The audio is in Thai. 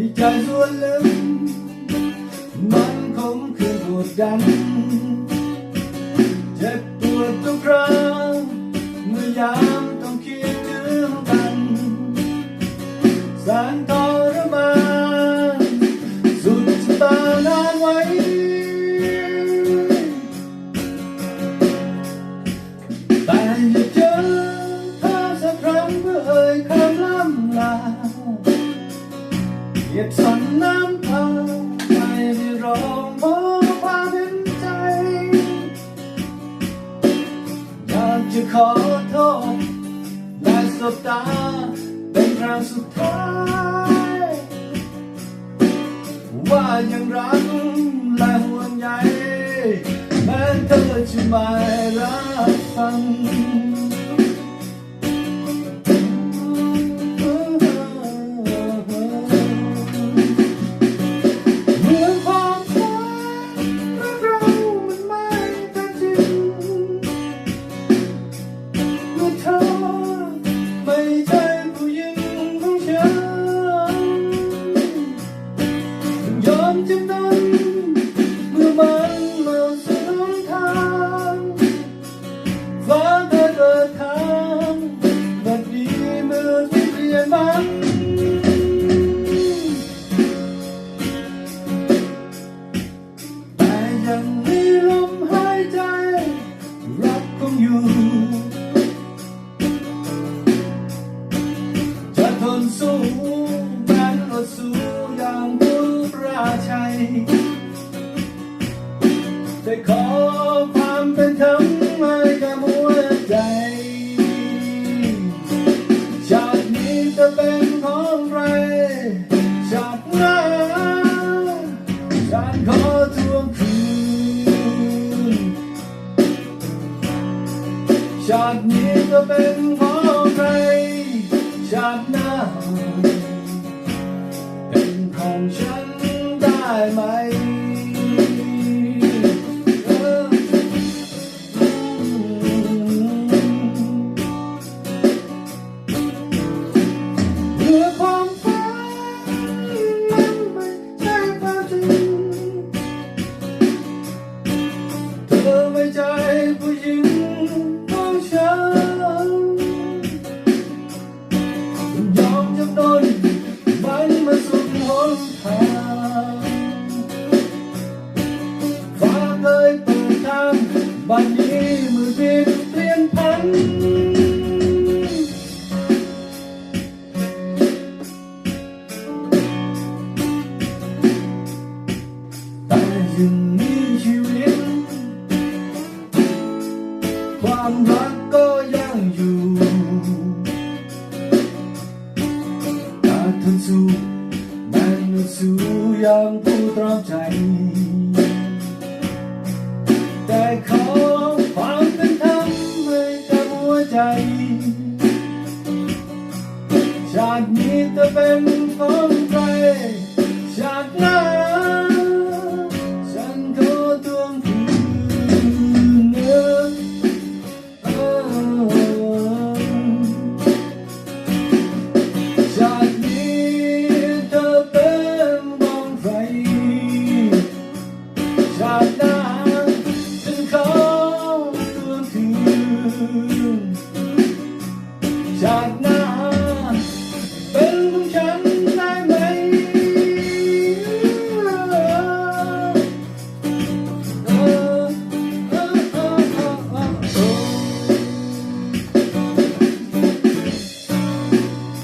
ในใจส่วนลึกมันคงคือกดดันเจ็บปวดทุกครั้ง บตา เป็นครั้งสุดท้าย ว่ายังรักและห่วงใยแม้เธอจะไม่รับฟัง สู้แม้นอดสู้อย่างผู้ราชัยจะขอความเป็นธรรมให้กับหัวใจ ชาตินี้จะเป็นของใคร ชาติหน้าฉันขอทวงคืน ชาตินี้จะเป็นของากนาเป็นของฉันได้ไหม บัดนี้มือบินเปลี่ยนพัน แต่ยังมีชีวิต ความรักก็ยังอยู่ การทนสู้แม้นสู้ย่างผู้ตรอมใจ เป็นจากนั้นฉันขอทวงคืนนื้จากนี้เธอเป็นของใครจากนั้นฉันขอทวงคืน